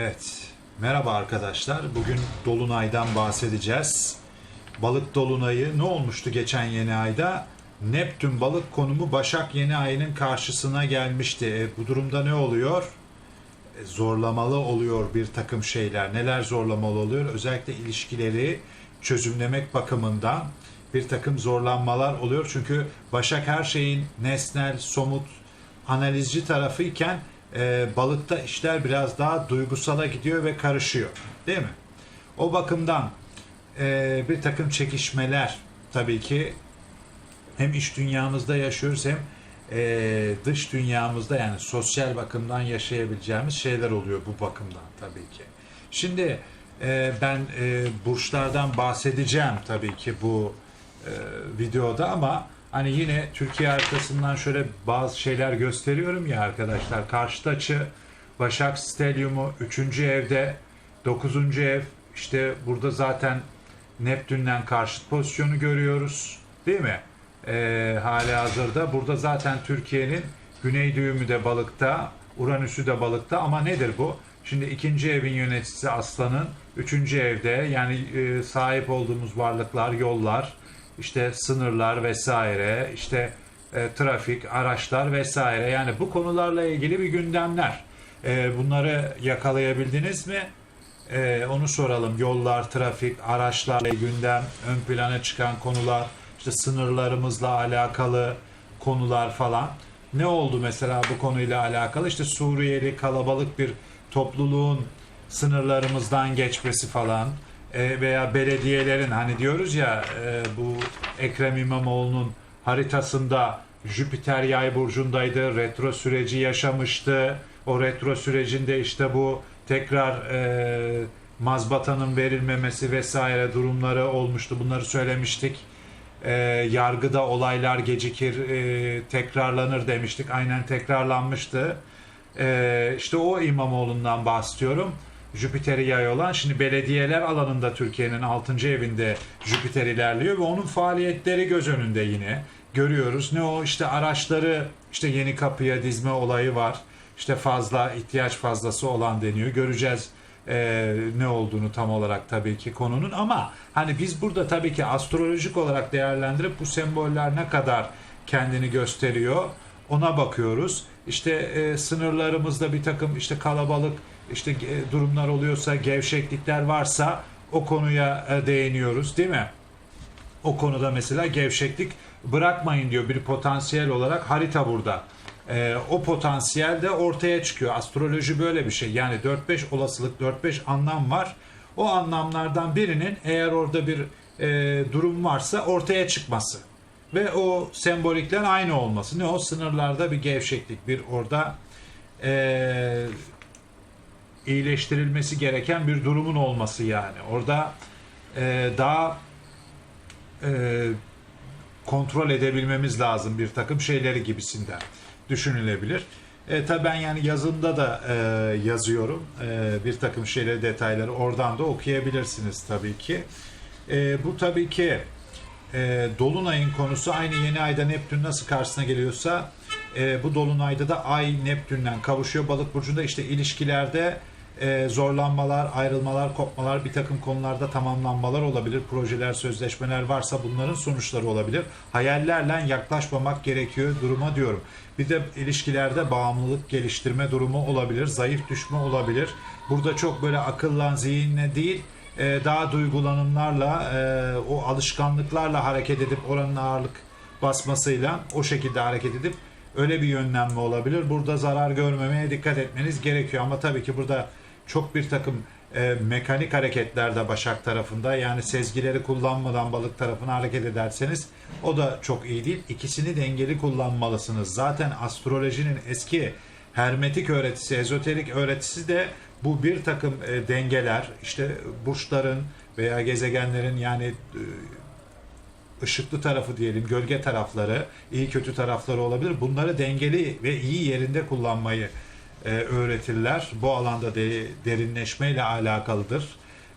Evet, merhaba arkadaşlar. Bugün Dolunay'dan bahsedeceğiz. Balık Dolunay'ı ne olmuştu geçen yeni ayda? Neptün balık konumu Başak yeni ayının karşısına gelmişti. E, bu durumda ne oluyor? E, zorlamalı oluyor bir takım şeyler. Neler zorlamalı oluyor? Özellikle ilişkileri çözümlemek bakımından bir takım zorlanmalar oluyor. Çünkü Başak her şeyin nesnel, somut, analizci tarafı iken e, balıkta işler biraz daha duygusala gidiyor ve karışıyor. Değil mi? O bakımdan e, bir takım çekişmeler tabii ki hem iş dünyamızda yaşıyoruz hem e, dış dünyamızda yani sosyal bakımdan yaşayabileceğimiz şeyler oluyor bu bakımdan tabii ki. Şimdi e, ben e, burçlardan bahsedeceğim tabii ki bu e, videoda ama hani yine Türkiye haritasından şöyle bazı şeyler gösteriyorum ya arkadaşlar. Karşıt açı Başak Stelyumu 3. evde 9. ev işte burada zaten Neptün'den karşıt pozisyonu görüyoruz. Değil mi? Ee, hali hazırda. Burada zaten Türkiye'nin güney düğümü de balıkta, Uranüs'ü de balıkta ama nedir bu? Şimdi ikinci evin yöneticisi Aslan'ın, üçüncü evde yani e, sahip olduğumuz varlıklar, yollar, işte sınırlar vesaire, işte e, trafik, araçlar vesaire. Yani bu konularla ilgili bir gündemler. E, bunları yakalayabildiniz mi? Ee, onu soralım. Yollar, trafik, araçlarla gündem, ön plana çıkan konular, işte sınırlarımızla alakalı konular falan. Ne oldu mesela bu konuyla alakalı? İşte Suriyeli kalabalık bir topluluğun sınırlarımızdan geçmesi falan Ee, veya belediyelerin hani diyoruz ya e, bu Ekrem İmamoğlu'nun haritasında Jüpiter yay burcundaydı. Retro süreci yaşamıştı. O retro sürecinde işte bu tekrar e, mazbatanın verilmemesi vesaire durumları olmuştu. Bunları söylemiştik. E, yargıda olaylar gecikir, e, tekrarlanır demiştik. Aynen tekrarlanmıştı. E, işte o İmamoğlu'ndan bahsediyorum. Jüpiter'i yay olan şimdi belediyeler alanında Türkiye'nin 6. evinde Jüpiter ilerliyor ve onun faaliyetleri göz önünde yine görüyoruz. Ne o işte araçları işte yeni kapıya dizme olayı var. İşte fazla ihtiyaç fazlası olan deniyor. Göreceğiz e, ne olduğunu tam olarak tabii ki konunun ama hani biz burada tabii ki astrolojik olarak değerlendirip bu semboller ne kadar kendini gösteriyor ona bakıyoruz. İşte e, sınırlarımızda bir takım işte kalabalık işte e, durumlar oluyorsa gevşeklikler varsa o konuya e, değiniyoruz değil mi? O konuda mesela gevşeklik bırakmayın diyor bir potansiyel olarak harita burada. Ee, o potansiyel de ortaya çıkıyor. Astroloji böyle bir şey. Yani 4-5 olasılık, 4-5 anlam var. O anlamlardan birinin eğer orada bir e, durum varsa ortaya çıkması. Ve o sembolikler aynı olması. Ne o? Sınırlarda bir gevşeklik, bir orada e, iyileştirilmesi gereken bir durumun olması yani. Orada e, daha e, kontrol edebilmemiz lazım bir takım şeyleri gibisinden düşünülebilir. E, tabii ben yani yazımda da e, yazıyorum e, bir takım şeyleri detayları oradan da okuyabilirsiniz tabii ki. E, bu tabii ki e, Dolunay'ın konusu aynı yeni ayda Neptün nasıl karşısına geliyorsa e, bu Dolunay'da da Ay Neptün'den kavuşuyor. Balık burcunda işte ilişkilerde e, zorlanmalar, ayrılmalar, kopmalar, bir takım konularda tamamlanmalar olabilir. Projeler, sözleşmeler varsa bunların sonuçları olabilir. Hayallerle yaklaşmamak gerekiyor duruma diyorum. Bir de ilişkilerde bağımlılık geliştirme durumu olabilir, zayıf düşme olabilir. Burada çok böyle akılla, zihinle değil, e, daha duygulanımlarla, e, o alışkanlıklarla hareket edip oranın ağırlık basmasıyla o şekilde hareket edip öyle bir yönlenme olabilir. Burada zarar görmemeye dikkat etmeniz gerekiyor ama tabii ki burada çok bir takım e, mekanik hareketlerde Başak tarafında yani sezgileri kullanmadan balık tarafına hareket ederseniz o da çok iyi değil. İkisini dengeli kullanmalısınız. Zaten astrolojinin eski hermetik öğretisi, ezoterik öğretisi de bu bir takım e, dengeler, işte burçların veya gezegenlerin yani e, ışıklı tarafı diyelim, gölge tarafları, iyi kötü tarafları olabilir. Bunları dengeli ve iyi yerinde kullanmayı e, öğretirler. Bu alanda de, derinleşmeyle alakalıdır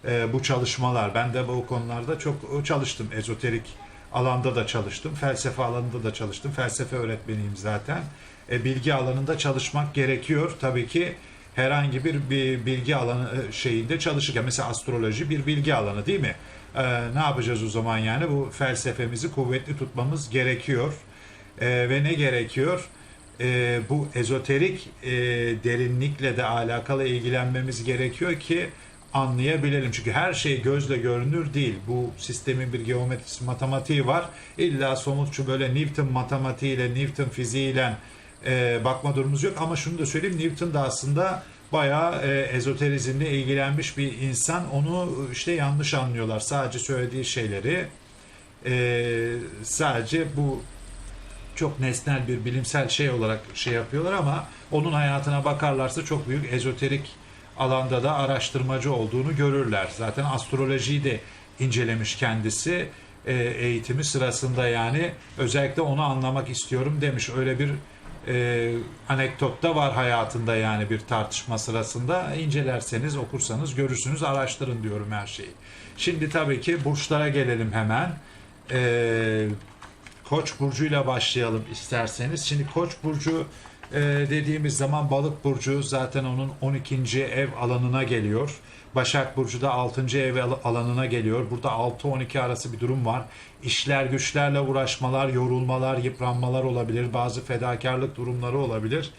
e, bu çalışmalar. Ben de bu konularda çok çalıştım. Ezoterik alanda da çalıştım. Felsefe alanında da çalıştım. Felsefe öğretmeniyim zaten. E, bilgi alanında çalışmak gerekiyor. Tabii ki herhangi bir, bir bilgi alanı e, şeyinde çalışırken mesela astroloji bir bilgi alanı değil mi? Ee, ne yapacağız o zaman yani bu felsefemizi kuvvetli tutmamız gerekiyor. Ee, ve ne gerekiyor? Ee, bu ezoterik e, derinlikle de alakalı ilgilenmemiz gerekiyor ki anlayabilelim. Çünkü her şey gözle görünür değil. Bu sistemin bir geometrisi, matematiği var. İlla somutçu böyle Newton matematiğiyle, Newton fiziğiyle e, bakma durumumuz yok. Ama şunu da söyleyeyim, Newton da aslında bayağı e, ezoterizmle ilgilenmiş bir insan. Onu işte yanlış anlıyorlar. Sadece söylediği şeyleri e, sadece bu çok nesnel bir bilimsel şey olarak şey yapıyorlar ama onun hayatına bakarlarsa çok büyük ezoterik alanda da araştırmacı olduğunu görürler. Zaten astrolojiyi de incelemiş kendisi e, eğitimi sırasında yani özellikle onu anlamak istiyorum demiş. Öyle bir e, anekdot da var hayatında yani bir tartışma sırasında incelerseniz okursanız görürsünüz araştırın diyorum her şeyi. Şimdi tabii ki burçlara gelelim hemen. E, Koç burcuyla başlayalım isterseniz. Şimdi Koç burcu e, dediğimiz zaman Balık burcu zaten onun 12. ev alanına geliyor. Başak burcu da 6. ev al- alanına geliyor. Burada 6-12 arası bir durum var. İşler güçlerle uğraşmalar, yorulmalar, yıpranmalar olabilir. Bazı fedakarlık durumları olabilir.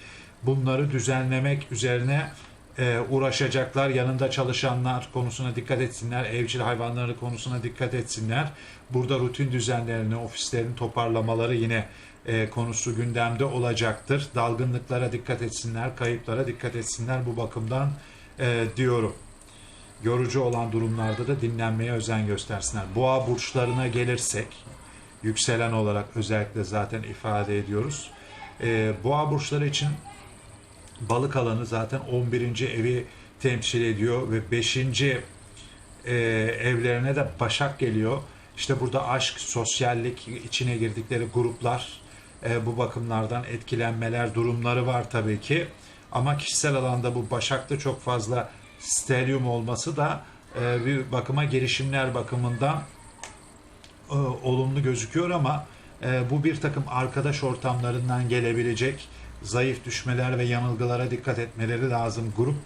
Bunları düzenlemek üzerine e, uğraşacaklar. Yanında çalışanlar konusuna dikkat etsinler. Evcil hayvanları konusuna dikkat etsinler. Burada rutin düzenlerini, ofislerin toparlamaları yine e, konusu gündemde olacaktır. Dalgınlıklara dikkat etsinler, kayıplara dikkat etsinler bu bakımdan e, diyorum. Yorucu olan durumlarda da dinlenmeye özen göstersinler. Boğa burçlarına gelirsek, yükselen olarak özellikle zaten ifade ediyoruz. E, boğa burçları için balık alanı zaten 11. evi temsil ediyor ve 5. e, evlerine de Başak geliyor. İşte burada aşk, sosyallik içine girdikleri gruplar e, bu bakımlardan etkilenmeler durumları var tabii ki. Ama kişisel alanda bu Başak'ta çok fazla stelyum olması da e, bir bakıma girişimler bakımından e, olumlu gözüküyor ama e, bu bir takım arkadaş ortamlarından gelebilecek zayıf düşmeler ve yanılgılara dikkat etmeleri lazım. Grup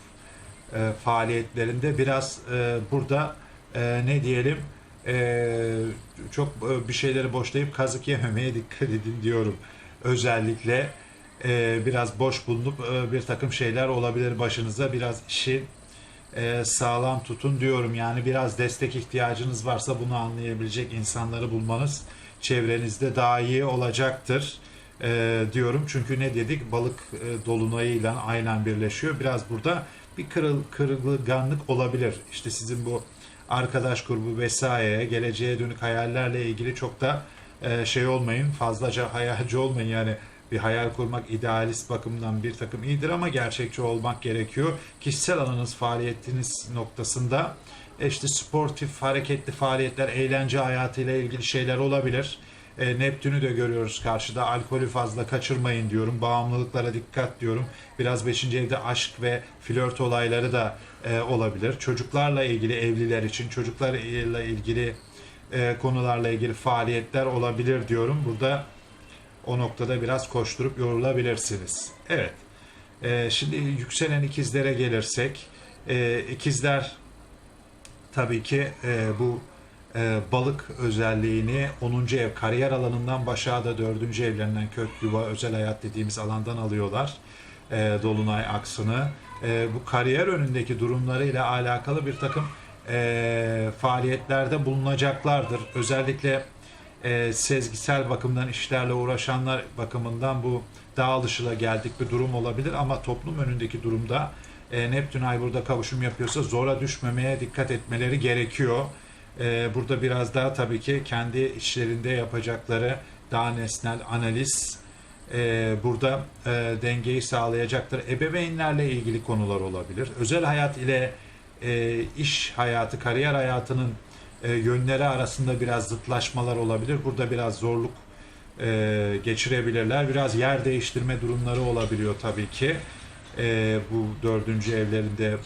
e, faaliyetlerinde biraz e, burada e, ne diyelim e, çok e, bir şeyleri boşlayıp kazık yememeye dikkat edin diyorum. Özellikle e, biraz boş bulunup e, bir takım şeyler olabilir başınıza. Biraz işi e, sağlam tutun diyorum. Yani biraz destek ihtiyacınız varsa bunu anlayabilecek insanları bulmanız çevrenizde daha iyi olacaktır e, diyorum. Çünkü ne dedik balık e, dolunayıyla aynen birleşiyor. Biraz burada bir kırıl, kırılganlık olabilir. İşte sizin bu arkadaş grubu vesaire geleceğe dönük hayallerle ilgili çok da e, şey olmayın fazlaca hayalci olmayın yani bir hayal kurmak idealist bakımdan bir takım iyidir ama gerçekçi olmak gerekiyor. Kişisel alanınız faaliyetiniz noktasında e, işte sportif hareketli faaliyetler eğlence hayatıyla ilgili şeyler olabilir. E, Neptün'ü de görüyoruz karşıda. Alkolü fazla kaçırmayın diyorum. Bağımlılıklara dikkat diyorum. Biraz 5. evde aşk ve flört olayları da e, olabilir. Çocuklarla ilgili evliler için çocuklarla ilgili e, konularla ilgili faaliyetler olabilir diyorum. Burada o noktada biraz koşturup yorulabilirsiniz. Evet. E, şimdi yükselen ikizlere gelirsek e, ikizler tabii ki e, bu e, balık özelliğini 10. ev kariyer alanından başa da 4. evlerinden kök yuva özel hayat dediğimiz alandan alıyorlar e, dolunay aksını. E, bu kariyer önündeki durumlarıyla alakalı bir takım e, faaliyetlerde bulunacaklardır. Özellikle e, sezgisel bakımdan işlerle uğraşanlar bakımından bu dağılışıyla geldik bir durum olabilir ama toplum önündeki durumda e, Neptün ay burada kavuşum yapıyorsa zora düşmemeye dikkat etmeleri gerekiyor. E, burada biraz daha tabii ki kendi işlerinde yapacakları daha nesnel analiz e, burada e, dengeyi sağlayacaktır. Ebeveynlerle ilgili konular olabilir. Özel hayat ile e, iş hayatı, kariyer hayatının e, yönleri arasında biraz zıtlaşmalar olabilir. Burada biraz zorluk e, geçirebilirler. Biraz yer değiştirme durumları olabiliyor tabii ki. E, bu dördüncü evlerinde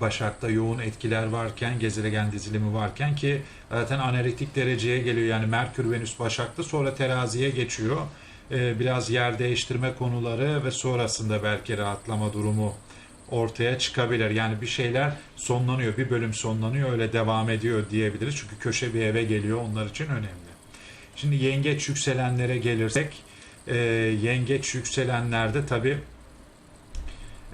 Başak'ta yoğun etkiler varken, gezegen dizilimi varken ki zaten analitik dereceye geliyor. Yani Merkür, Venüs Başak'ta sonra teraziye geçiyor. Ee, biraz yer değiştirme konuları ve sonrasında belki rahatlama durumu ortaya çıkabilir. Yani bir şeyler sonlanıyor, bir bölüm sonlanıyor, öyle devam ediyor diyebiliriz. Çünkü köşe bir eve geliyor, onlar için önemli. Şimdi yengeç yükselenlere gelirsek, e, yengeç yükselenlerde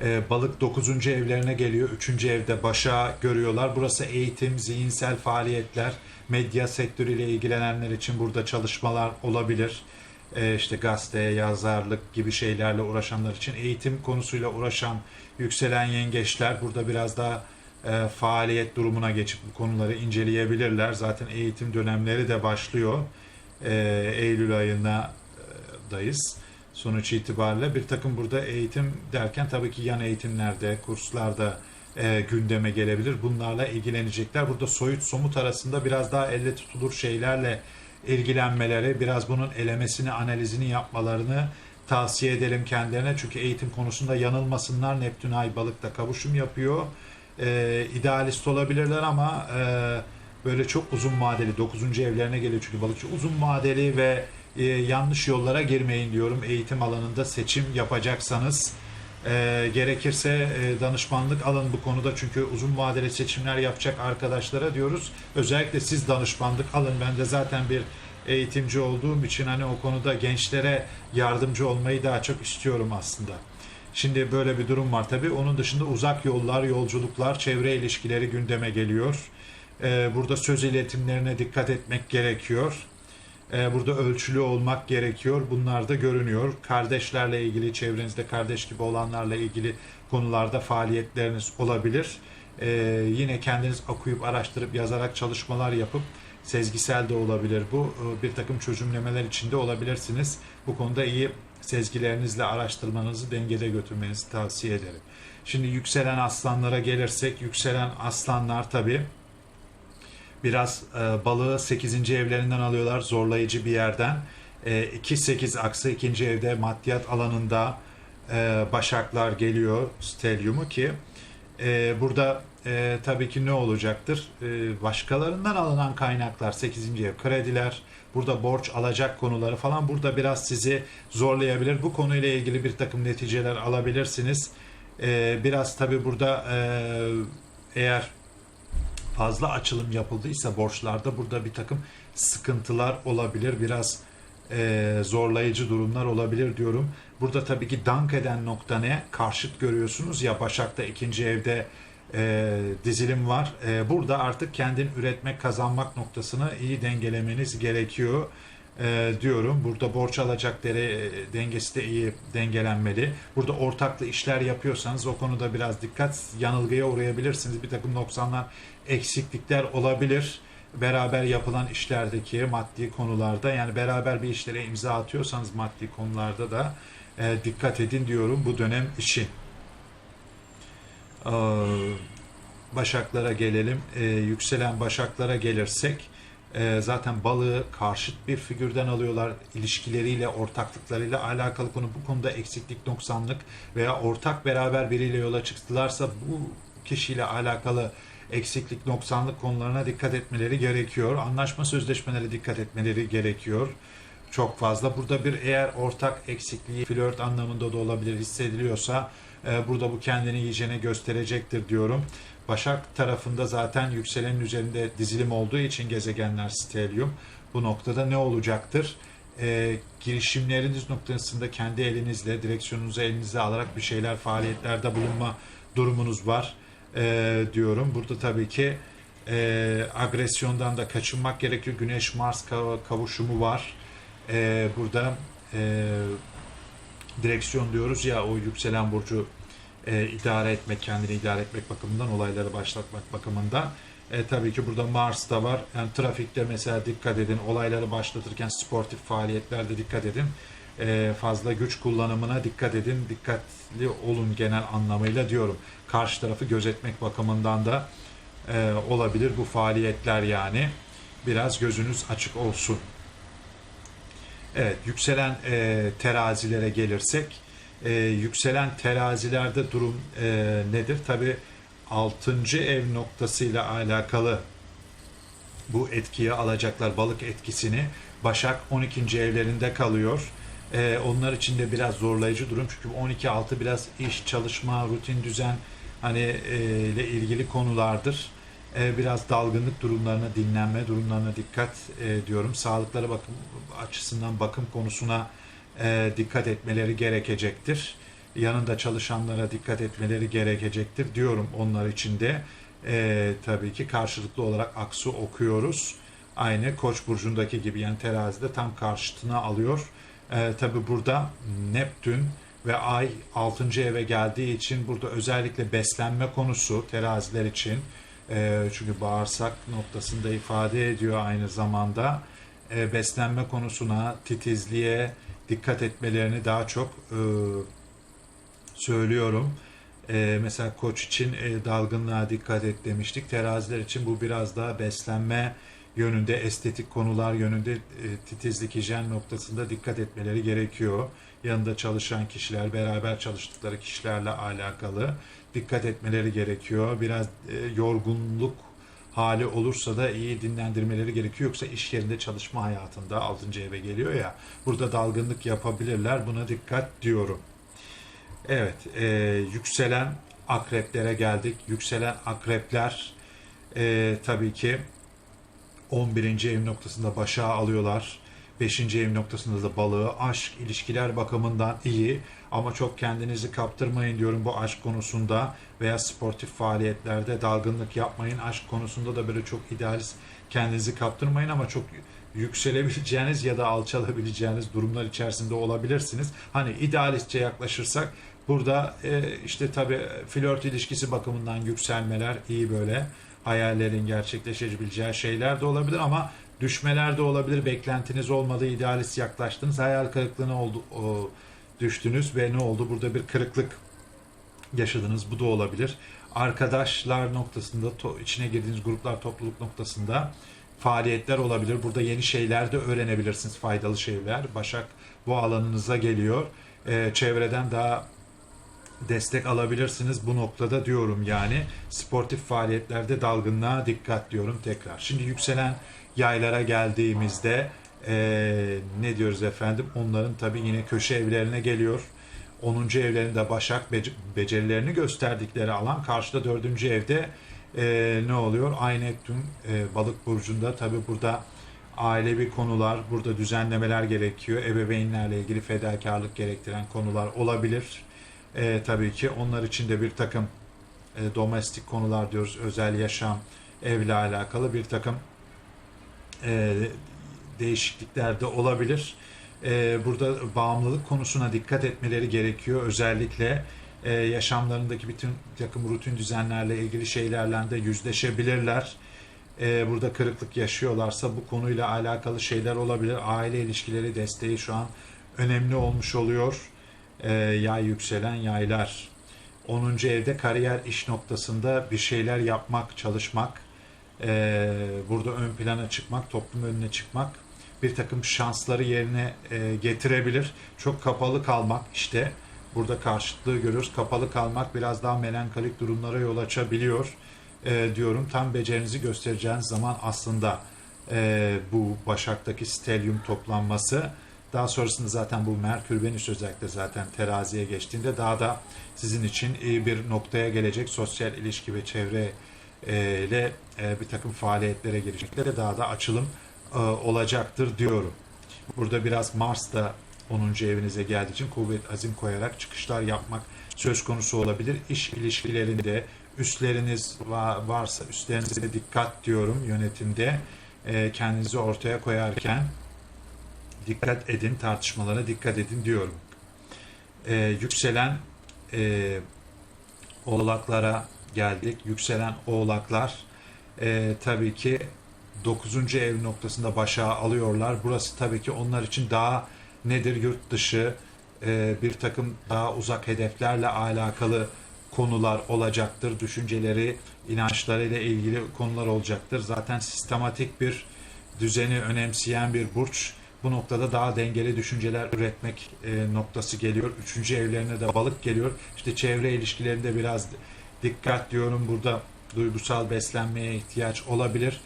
tabi balık 9. evlerine geliyor. 3. evde başa görüyorlar. Burası eğitim, zihinsel faaliyetler, medya sektörüyle ilgilenenler için burada çalışmalar olabilir. E, işte gazete, yazarlık gibi şeylerle uğraşanlar için eğitim konusuyla uğraşan yükselen yengeçler burada biraz daha e, faaliyet durumuna geçip bu konuları inceleyebilirler. Zaten eğitim dönemleri de başlıyor. E, Eylül ayına e, dayız. Sonuç itibariyle bir takım burada eğitim derken tabii ki yan eğitimlerde, kurslarda e, gündeme gelebilir. Bunlarla ilgilenecekler. Burada soyut somut arasında biraz daha elle tutulur şeylerle ilgilenmeleri, biraz bunun elemesini, analizini yapmalarını tavsiye edelim kendilerine. Çünkü eğitim konusunda yanılmasınlar. Neptün Ay balıkta kavuşum yapıyor. E, idealist olabilirler ama e, böyle çok uzun vadeli 9. evlerine geliyor çünkü balıkçı uzun vadeli ve e, yanlış yollara girmeyin diyorum eğitim alanında seçim yapacaksanız e, gerekirse e, danışmanlık alın bu konuda çünkü uzun vadeli seçimler yapacak arkadaşlara diyoruz özellikle siz danışmanlık alın ben de zaten bir eğitimci olduğum için hani o konuda gençlere yardımcı olmayı daha çok istiyorum aslında. Şimdi böyle bir durum var tabii. Onun dışında uzak yollar, yolculuklar, çevre ilişkileri gündeme geliyor. Ee, burada söz iletimlerine dikkat etmek gerekiyor. Ee, burada ölçülü olmak gerekiyor. Bunlar da görünüyor. Kardeşlerle ilgili, çevrenizde kardeş gibi olanlarla ilgili konularda faaliyetleriniz olabilir. Ee, yine kendiniz okuyup, araştırıp, yazarak çalışmalar yapıp sezgisel de olabilir bu. Ee, Bir takım çözümlemeler içinde olabilirsiniz. Bu konuda iyi sezgilerinizle araştırmanızı dengede götürmenizi tavsiye ederim. Şimdi yükselen aslanlara gelirsek, yükselen aslanlar tabii biraz e, balığı 8. evlerinden alıyorlar zorlayıcı bir yerden. E, 2-8 aksı ikinci evde maddiyat alanında e, başaklar geliyor stelyumu ki e, burada e, tabii ki ne olacaktır? E, başkalarından alınan kaynaklar 8. ev krediler burada borç alacak konuları falan burada biraz sizi zorlayabilir. Bu konuyla ilgili bir takım neticeler alabilirsiniz. E, biraz tabii burada e, eğer fazla açılım yapıldıysa borçlarda burada bir takım sıkıntılar olabilir. Biraz e, zorlayıcı durumlar olabilir diyorum. Burada tabii ki dank eden nokta ne? Karşıt görüyorsunuz ya Başak'ta ikinci evde e, dizilim var. E, burada artık kendin üretmek, kazanmak noktasını iyi dengelemeniz gerekiyor e, diyorum. Burada borç alacak dere, e, dengesi de iyi dengelenmeli. Burada ortaklı işler yapıyorsanız o konuda biraz dikkat yanılgıya uğrayabilirsiniz. Bir takım noksanlar, eksiklikler olabilir. Beraber yapılan işlerdeki maddi konularda yani beraber bir işlere imza atıyorsanız maddi konularda da e, dikkat edin diyorum bu dönem için. Ee, Başaklara gelelim. Ee, yükselen başaklara gelirsek e, zaten balığı karşıt bir figürden alıyorlar. İlişkileriyle, ortaklıklarıyla alakalı konu bu konuda eksiklik, noksanlık veya ortak beraber biriyle yola çıktılarsa bu kişiyle alakalı eksiklik, noksanlık konularına dikkat etmeleri gerekiyor. Anlaşma sözleşmeleri dikkat etmeleri gerekiyor. Çok fazla. Burada bir eğer ortak eksikliği flört anlamında da olabilir hissediliyorsa e, burada bu kendini iyicene gösterecektir diyorum. Başak tarafında zaten yükselenin üzerinde dizilim olduğu için gezegenler stelyum. Bu noktada ne olacaktır? E, girişimleriniz noktasında kendi elinizle, direksiyonunuzu elinize alarak bir şeyler, faaliyetlerde bulunma durumunuz var e, diyorum. Burada tabii ki e, agresyondan da kaçınmak gerekiyor. Güneş-Mars kavuşumu var. E, burada e, direksiyon diyoruz ya o yükselen burcu e, idare etmek, kendini idare etmek bakımından, olayları başlatmak bakımından. E, tabii ki burada Mars da var. Yani trafikte mesela dikkat edin, olayları başlatırken sportif faaliyetlerde dikkat edin. E, fazla güç kullanımına dikkat edin, dikkatli olun genel anlamıyla diyorum. Karşı tarafı gözetmek bakımından da e, olabilir bu faaliyetler yani. Biraz gözünüz açık olsun. Evet, yükselen e, terazilere gelirsek, e, yükselen terazilerde durum e, nedir? Tabi 6. ev noktasıyla alakalı bu etkiyi alacaklar balık etkisini. Başak 12. evlerinde kalıyor. Ee, onlar için de biraz zorlayıcı durum çünkü 12-6 biraz iş, çalışma, rutin düzen hani e, ile ilgili konulardır. Ee, biraz dalgınlık durumlarına, dinlenme durumlarına dikkat e, diyorum. Sağlıkları bakım açısından bakım konusuna e, dikkat etmeleri gerekecektir. Yanında çalışanlara dikkat etmeleri gerekecektir diyorum onlar için de. E, tabii ki karşılıklı olarak aksu okuyoruz. Aynı Koç burcundaki gibi yani terazide tam karşıtına alıyor. E, tabii burada Neptün ve Ay 6. eve geldiği için burada özellikle beslenme konusu teraziler için e, çünkü bağırsak noktasında ifade ediyor aynı zamanda e, beslenme konusuna titizliğe dikkat etmelerini daha çok e, söylüyorum. E, mesela koç için e, dalgınlığa dikkat et demiştik. Teraziler için bu biraz daha beslenme yönünde, estetik konular yönünde e, titizlik, hijyen noktasında dikkat etmeleri gerekiyor. Yanında çalışan kişiler, beraber çalıştıkları kişilerle alakalı dikkat etmeleri gerekiyor. Biraz e, yorgunluk hali olursa da iyi dinlendirmeleri gerekiyor. Yoksa iş yerinde çalışma hayatında 6. eve geliyor ya burada dalgınlık yapabilirler. Buna dikkat diyorum. Evet, e, yükselen akreplere geldik. Yükselen akrepler e, tabii ki 11. ev noktasında başağı alıyorlar. 5. ev noktasında da balığı aşk ilişkiler bakımından iyi ama çok kendinizi kaptırmayın diyorum bu aşk konusunda veya sportif faaliyetlerde dalgınlık yapmayın. Aşk konusunda da böyle çok idealist kendinizi kaptırmayın ama çok yükselebileceğiniz ya da alçalabileceğiniz durumlar içerisinde olabilirsiniz. Hani idealistçe yaklaşırsak burada e, işte tabii flört ilişkisi bakımından yükselmeler iyi böyle hayallerin gerçekleşebileceği şeyler de olabilir ama düşmeler de olabilir. Beklentiniz olmadı, idealist yaklaştınız, hayal kırıklığına oldu, düştünüz ve ne oldu? Burada bir kırıklık yaşadınız. Bu da olabilir. Arkadaşlar noktasında, içine girdiğiniz gruplar, topluluk noktasında faaliyetler olabilir. Burada yeni şeyler de öğrenebilirsiniz, faydalı şeyler. Başak bu alanınıza geliyor. Ee, çevreden daha destek alabilirsiniz bu noktada diyorum yani sportif faaliyetlerde dalgınlığa dikkat diyorum tekrar. Şimdi yükselen yaylara geldiğimizde eee, ne diyoruz efendim onların tabii yine köşe evlerine geliyor. 10. evlerinde Başak bec- becerilerini gösterdikleri alan karşıda 4. evde eee, ne oluyor? Ay Neptün eee, balık burcunda tabii burada ailevi konular, burada düzenlemeler gerekiyor. Ebeveynlerle ilgili fedakarlık gerektiren konular olabilir. E, tabii ki onlar için de bir takım e, domestik konular diyoruz, özel yaşam, evle alakalı bir takım e, değişiklikler de olabilir. E, burada bağımlılık konusuna dikkat etmeleri gerekiyor. Özellikle e, yaşamlarındaki bütün takım rutin düzenlerle ilgili şeylerle de yüzleşebilirler. E, burada kırıklık yaşıyorlarsa bu konuyla alakalı şeyler olabilir. Aile ilişkileri desteği şu an önemli olmuş oluyor e, yay yükselen yaylar. 10. evde kariyer iş noktasında bir şeyler yapmak, çalışmak, e, burada ön plana çıkmak, toplum önüne çıkmak bir takım şansları yerine e, getirebilir. Çok kapalı kalmak işte burada karşıtlığı görüyoruz. Kapalı kalmak biraz daha melankolik durumlara yol açabiliyor e, diyorum. Tam becerinizi göstereceğiniz zaman aslında e, bu Başak'taki stelyum toplanması daha sonrasında zaten bu Merkür Venüs özellikle zaten teraziye geçtiğinde daha da sizin için iyi bir noktaya gelecek sosyal ilişki ve çevre e, ile e, bir takım faaliyetlere girecekler daha da açılım e, olacaktır diyorum. Burada biraz Mars da 10. evinize geldiği için kuvvet azim koyarak çıkışlar yapmak söz konusu olabilir. İş ilişkilerinde üstleriniz va- varsa üstlerinize dikkat diyorum yönetimde e, kendinizi ortaya koyarken dikkat edin, tartışmalara dikkat edin diyorum. Yükselen oğlaklara geldik. Yükselen oğlaklar e, tabii ki 9. ev noktasında başa alıyorlar. Burası tabii ki onlar için daha nedir yurt dışı e, bir takım daha uzak hedeflerle alakalı konular olacaktır. Düşünceleri, inançlarıyla ilgili konular olacaktır. Zaten sistematik bir düzeni önemseyen bir burç bu noktada daha dengeli düşünceler üretmek e, noktası geliyor. Üçüncü evlerine de balık geliyor. İşte çevre ilişkilerinde biraz dikkat diyorum. Burada duygusal beslenmeye ihtiyaç olabilir.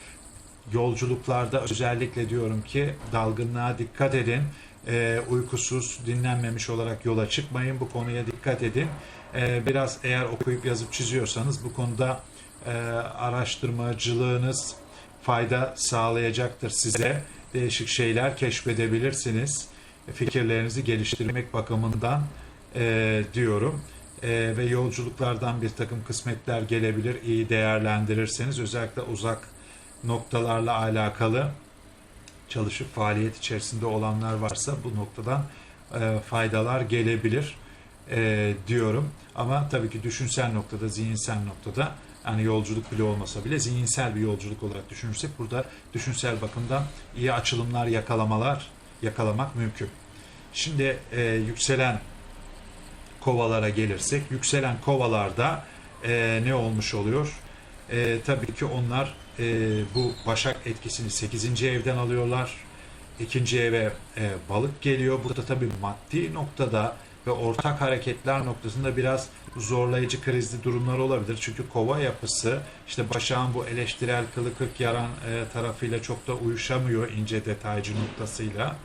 Yolculuklarda özellikle diyorum ki dalgınlığa dikkat edin. e, uykusuz, dinlenmemiş olarak yola çıkmayın. Bu konuya dikkat edin. E, biraz eğer okuyup yazıp çiziyorsanız bu konuda e, araştırmacılığınız fayda sağlayacaktır size. Değişik şeyler keşfedebilirsiniz. Fikirlerinizi geliştirmek bakımından e, diyorum. E, ve yolculuklardan bir takım kısmetler gelebilir. İyi değerlendirirseniz özellikle uzak noktalarla alakalı çalışıp faaliyet içerisinde olanlar varsa bu noktadan e, faydalar gelebilir e, diyorum. Ama tabii ki düşünsel noktada, zihinsel noktada yani yolculuk bile olmasa bile zihinsel bir yolculuk olarak düşünürsek burada düşünsel bakımdan iyi açılımlar, yakalamalar yakalamak mümkün. Şimdi e, yükselen kovalara gelirsek, yükselen kovalarda e, ne olmuş oluyor? E, tabii ki onlar e, bu başak etkisini 8. evden alıyorlar. İkinci eve e, balık geliyor. Burada tabii maddi noktada ve ortak hareketler noktasında biraz zorlayıcı krizli durumlar olabilir. Çünkü kova yapısı işte başağın bu eleştirel kılı kırk yaran e, tarafıyla çok da uyuşamıyor ince detaycı noktasıyla.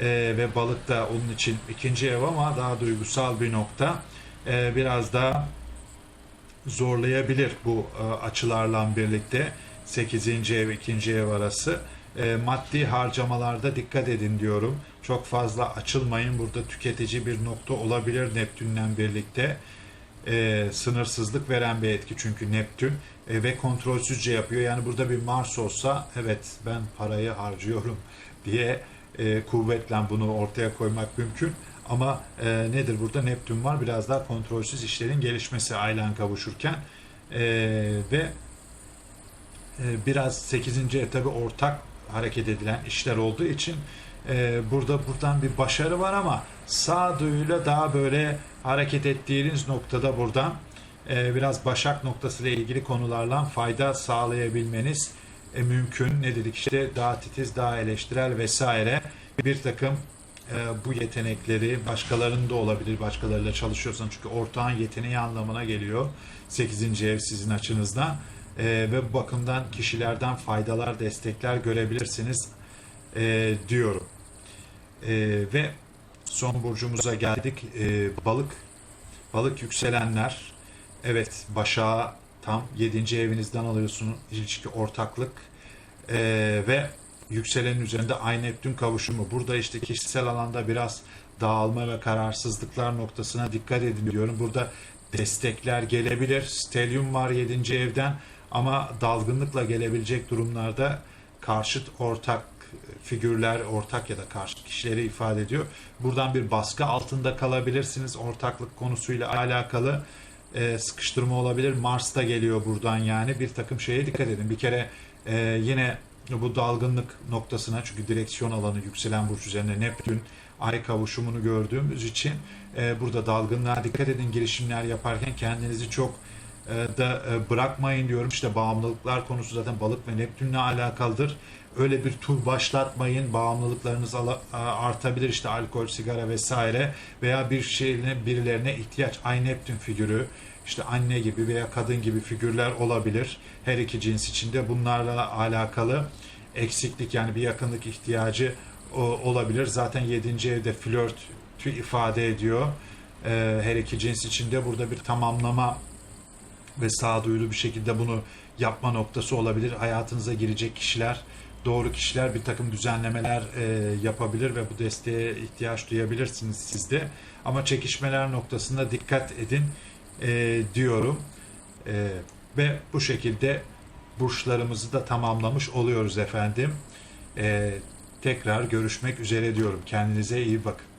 E, ve balık da onun için ikinci ev ama daha duygusal bir nokta. E, biraz daha zorlayabilir bu e, açılarla birlikte 8. ev 2. ev arası. E, maddi harcamalarda dikkat edin diyorum. Çok fazla açılmayın. Burada tüketici bir nokta olabilir Neptün'le birlikte. E, sınırsızlık veren bir etki çünkü Neptün e, ve kontrolsüzce yapıyor. Yani burada bir Mars olsa evet ben parayı harcıyorum diye e, kuvvetle bunu ortaya koymak mümkün. Ama e, nedir burada Neptün var biraz daha kontrolsüz işlerin gelişmesi aylan kavuşurken e, ve e, biraz 8. etabı ortak hareket edilen işler olduğu için e, burada buradan bir başarı var ama sağduyuyla daha böyle hareket ettiğiniz noktada buradan e, biraz başak noktası ile ilgili konularla fayda sağlayabilmeniz e, mümkün. Ne dedik işte daha titiz, daha eleştirel vesaire bir takım e, bu yetenekleri başkalarının da olabilir, başkalarıyla çalışıyorsan çünkü ortağın yeteneği anlamına geliyor 8. ev sizin açınızdan e, ve bu bakımdan kişilerden faydalar, destekler görebilirsiniz e, diyorum. E, ve son burcumuza geldik. E, balık. Balık yükselenler. Evet başağı tam 7. evinizden alıyorsunuz. ilişki ortaklık. E, ve yükselenin üzerinde Ay Neptün kavuşumu. Burada işte kişisel alanda biraz dağılma ve kararsızlıklar noktasına dikkat edin diyorum. Burada destekler gelebilir. Stelyum var 7. evden ama dalgınlıkla gelebilecek durumlarda karşıt ortak figürler, ortak ya da karşıt kişileri ifade ediyor. Buradan bir baskı altında kalabilirsiniz. Ortaklık konusuyla alakalı e, sıkıştırma olabilir. Mars da geliyor buradan yani. Bir takım şeye dikkat edin. Bir kere e, yine bu dalgınlık noktasına çünkü direksiyon alanı yükselen burç üzerine Neptün ay kavuşumunu gördüğümüz için e, burada dalgınlığa dikkat edin girişimler yaparken kendinizi çok da bırakmayın diyorum işte bağımlılıklar konusu zaten balık ve Neptünle alakalıdır öyle bir tur başlatmayın bağımlılıklarınız artabilir işte alkol sigara vesaire veya bir şeyine birilerine ihtiyaç ay Neptün figürü işte anne gibi veya kadın gibi figürler olabilir. Her iki cins içinde bunlarla alakalı eksiklik yani bir yakınlık ihtiyacı olabilir. Zaten 7. evde flört ifade ediyor. Ee, her iki cins içinde burada bir tamamlama ve sağduyulu bir şekilde bunu yapma noktası olabilir. Hayatınıza girecek kişiler, doğru kişiler bir takım düzenlemeler e, yapabilir ve bu desteğe ihtiyaç duyabilirsiniz siz de. Ama çekişmeler noktasında dikkat edin e, diyorum. E, ve bu şekilde burçlarımızı da tamamlamış oluyoruz efendim. E, tekrar görüşmek üzere diyorum. Kendinize iyi bakın.